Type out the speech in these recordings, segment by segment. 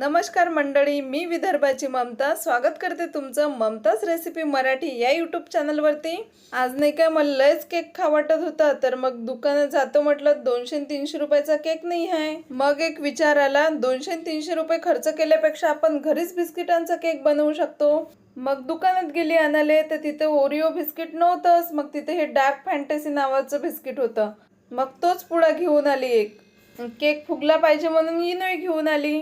नमस्कार मंडळी मी विदर्भाची ममता. स्वागत करते तुमचं ममताच रेसिपी मराठी या यूट्यूब चॅनलवरती. आज नाही काय मला लयच केक खा वाटत होता तर मग दुकानात जातो म्हटलं दोनशे तीनशे रुपयाचा केक नाही आहे. मग एक विचार आला दोनशे तीनशे रुपये खर्च केल्यापेक्षा आपण घरीच बिस्किटांचा केक बनवू शकतो. मग दुकानात गेली आणाले तर तिथे ओरिओ बिस्किट नव्हतंच. मग तिथे हे डार्क फॅन्टसी नावाचं बिस्किट होतं. मग तोच पुडा घेऊन आली एक. केक फुगला पाहिजे म्हणून इनोई घेऊन आली.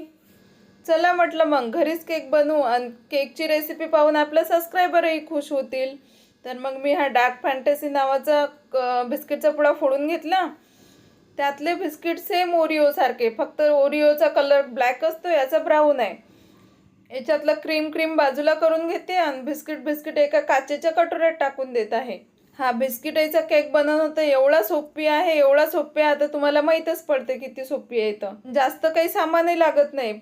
चला म्हटलं मग घरीच केक बनवू आणि केकची रेसिपी पाहून आपलं सबस्क्रायबरही खुश होतील. तर मग मी हा डार्क फॅन्टसी नावाचा क- बिस्किटचा पुडा फोडून घेतला. त्यातले बिस्किट सेम ओरिओसारखे फक्त ओरिओचा कलर ब्लॅक असतो याचा ब्राऊन आहे. याच्यातलं क्रीम क्रीम बाजूला करून घेते आणि बिस्किट बिस्किट एका काचेच्या कटोऱ्यात टाकून देत आहे. हा बिस्किटाचा केक बनवणं तर एवढा सोपी आहे एवढा सोपी आहे आता तुम्हाला माहीतच पडते किती सोपी आहे तर जास्त काही सामानही लागत नाही.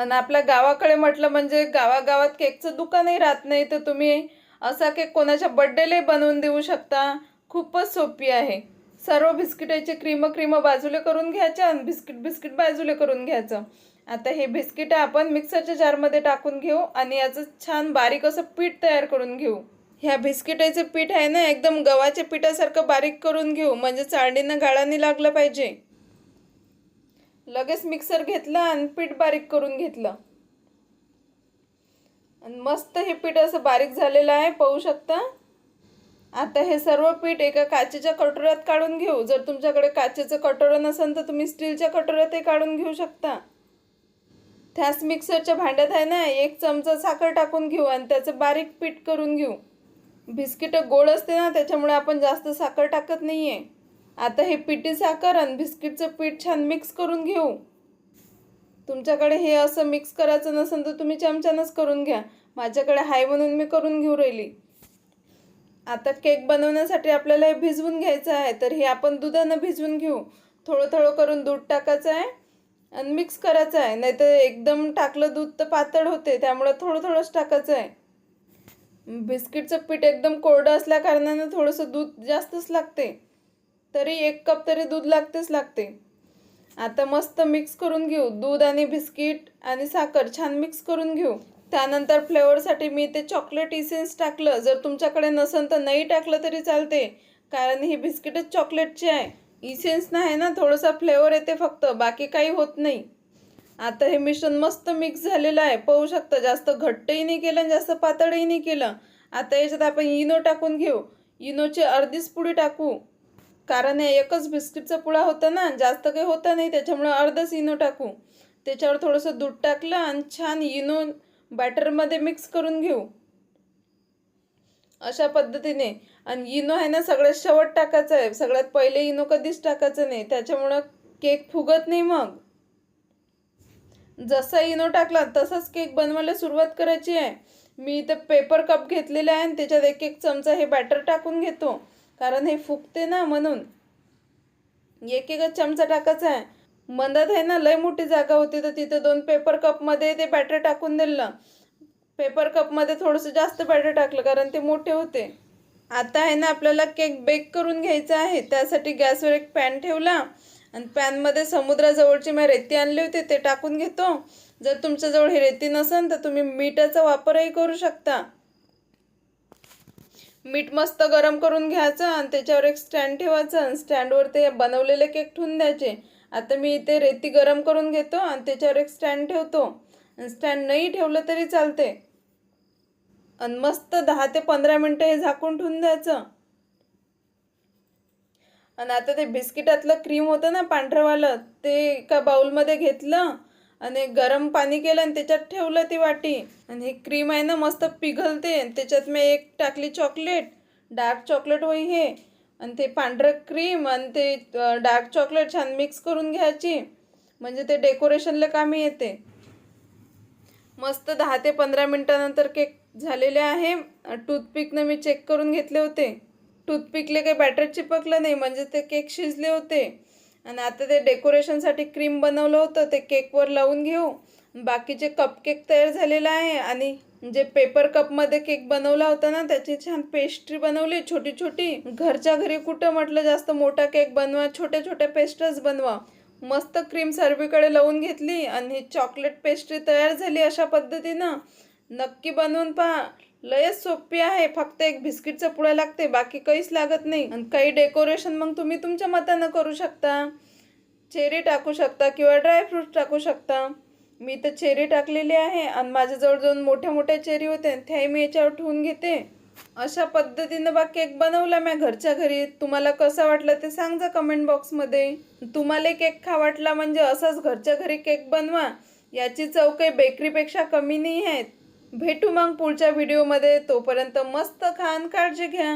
आणि आपल्या गावाकडे म्हटलं म्हणजे गावागावात केकचं दुकानही राहत नाही तर तुम्ही असा केक कोणाच्या बड्डेलाही बनवून देऊ शकता. खूपच सोपी आहे. सर्व बिस्किटाचे क्रीम क्रीम बाजूला करून घ्यायचं आणि बिस्किट बिस्किट बाजूला करून घ्यायचं. आता हे बिस्किट आपण मिक्सरच्या जारमध्ये टाकून घेऊ आणि याचं छान बारीक असं पीठ तयार करून घेऊ. ह्या बिस्किटाचे पीठ आहे ना एकदम गव्हाच्या पिठासारखं बारीक करून घेऊ म्हणजे चाळणीनं गाळाने लागलं पाहिजे. लगेच मिक्सर घेतलं आणि पीठ बारीक करून घेतलं. आणि मस्त हे पीठ असं बारीक झालेलं आहे पाहू शकता. आता हे सर्व पीठ एका काचेच्या कटोऱ्यात काढून घेऊ. जर तुमच्याकडे काचेचं कटोरं नसेल तर तुम्ही स्टीलच्या कटोऱ्यातही काढून घेऊ शकता. त्याच मिक्सरच्या भांड्यात आहे ना एक चमचा साखर टाकून घेऊ आणि त्याचं बारीक पीठ करून घेऊ. बिस्किटं गोड असते ना त्याच्यामुळे आपण जास्त साखर टाकत नाही आहे आता हे पिठी साखर आणि बिस्किटचं पीठ छान मिक्स करून घेऊ. तुमच्याकडे हे असं मिक्स करायचं नसेल तर तुम्ही चमच्यानंच करून घ्या. माझ्याकडे हाय म्हणून मी करून घेऊ राहिली. आता केक बनवण्यासाठी आपल्याला हे भिजवून घ्यायचं आहे तर हे आपण दुधानं भिजवून घेऊ. थोडं थोडं करून दूध टाकायचं आहे आणि मिक्स करायचं आहे. नाहीतर एकदम टाकलं दूध तर पातळ होते त्यामुळं थोडं थोडंच टाकायचं आहे. बिस्किटचं पीठ एकदम कोरडं असल्या कारणानं थोडंसं दूध जास्तच लागते. तरी एक कप तरी दूध लागतेच लागते. आता मस्त मिक्स करून घेऊ. दूध आणि बिस्किट आणि साखर छान मिक्स करून घेऊ. त्यानंतर फ्लेवरसाठी मी ते चॉकलेट इसेन्स टाकलं. जर तुमच्याकडे नसेल तर नाही टाकलं तरी चालते. कारण ही बिस्किटच चॉकलेटची आहे. इसेन्स नाही ना थोडंसं फ्लेवर येते फक्त. बाकी काही होत नाही. आता हे मिश्रण मस्त मिक्स झालेलं आहे. पाहू शकता जास्त घट्टही नाही केलं आणि जास्त पातळही नाही केलं. आता याच्यात आपण इनो टाकून घेऊ. इनोची अर्धीच पुडी टाकू. कारण हे एकच बिस्किटचा पुडा होता ना जास्त काही होता नाही त्याच्यामुळं अर्धच इनो टाकू. त्याच्यावर थोडंसं दूध टाकलं आणि छान इनो बॅटरमध्ये मिक्स करून घेऊ. अशा पद्धतीने. आणि इनो आहे ना सगळ्यात शेवट टाकायचं आहे. सगळ्यात पहिले इनो कधीच टाकायचं नाही. त्याच्यामुळं केक फुगत नाही मग. जसा इनो टाकला तसाच केक बनवायला सुरुवात करायची आहे. मी इथं पेपर कप घेतलेले आहे आणि त्याच्यात एक एक चमचा हे बॅटर टाकून घेतो. कारण हे फुगते ना म्हणून. एक एकच चमचा टाकायचा आहे. मंदात आहे ना लय मोठी जागा होती तर तिथं दोन पेपर कपमध्ये ते बॅटर टाकून दिलं. पेपर कपमध्ये थोडंसं जास्त बॅटर टाकलं कारण ते मोठे होते. आता आहे ना आपल्याला केक बेक करून घ्यायचा आहे. त्यासाठी गॅसवर एक पॅन ठेवला. आणि पॅनमध्ये समुद्राजवळची मी रेती आणली होती ते टाकून घेतो. जर तुमच्याजवळ ही रेती नसेल तर तुम्ही मिठाचा वापरही करू शकता. मीठ मस्त गरम करून घ्यायचं आणि त्याच्यावर एक स्टँड ठेवायचं आणि स्टँडवर ते बनवलेले केक ठेवून द्यायचे. आता मी इथे रेती गरम करून घेतो आणि त्याच्यावर एक स्टँड ठेवतो. आणि स्टँड नाही ठेवलं तरी चालते. आणि मस्त दहा ते पंधरा मिनटं हे झाकून ठेवून द्यायचं. आणि आता ते बिस्किटातलं क्रीम होतं ना पांढरंवालं ते एका बाउलमध्ये घेतलं आणि गरम पाणी केलं आणि त्याच्यात ठेवलं ती वाटी. आणि ही क्रीम आहे ना मस्त पिघलते. आणि त्याच्यात मी एक टाकली चॉकलेट डार्क चॉकलेट होई हे. आणि ते पांढरं क्रीम आणि ते डार्क चॉकलेट छान मिक्स करून घ्यायची. म्हणजे ते डेकोरेशनला कामी येते. मस्त दहा ते पंधरा मिनटानंतर केक झालेले आहे. टूथपिकनं मी चेक करून घेतले होते. टूथपिकले काही बॅटर चिपकलं नाही म्हणजे ते केक शिजले होते. आणि आता ते डेकोरेशनसाठी क्रीम बनवलं होतं ते केकवर लावून घेऊ. बाकीचे कपकेक तयार झालेलं आहे आणि जे पेपर कपमध्ये केक बनवला होता ना त्याची छान पेस्ट्री बनवली छोटी छोटी घरच्या घरी कुठं म्हटलं जास्त मोठा केक बनवा छोट्या छोट्या पेस्ट्रीज बनवा. मस्त क्रीम सर्वीकडे लावून घेतली आणि चॉकलेट पेस्ट्री तयार झाली अशा पद्धतीनं. नक्की बनवून पहा. लयच सोपी आहे. फक्त एक बिस्किटचं पुढं लागते बाकी काहीच लागत नाही. आणि काही डेकोरेशन मग तुम्ही तुमच्या मतानं करू शकता. चेरी टाकू शकता किंवा ड्रायफ्रूट टाकू शकता. मी तर चेरी टाकलेली आहे आणि माझ्याजवळ दोन मोठ्या मोठ्या चेरी होते त्याही मी याच्यावर ठेवून घेते. अशा पद्धतीनं बा केक बनवला म्या घरच्या घरी. तुम्हाला कसा वाटला ते सांगा कमेंट बॉक्समध्ये तुम्हाला केक खा वाटला म्हणजे असाच घरच्या घरी केक बनवा. याची चव काही बेकरीपेक्षा कमी नाही आहेत. भेटू मग पुढच्या व्हिडिओमध्ये. तोपर्यंत मस्त खान काळजी घ्या.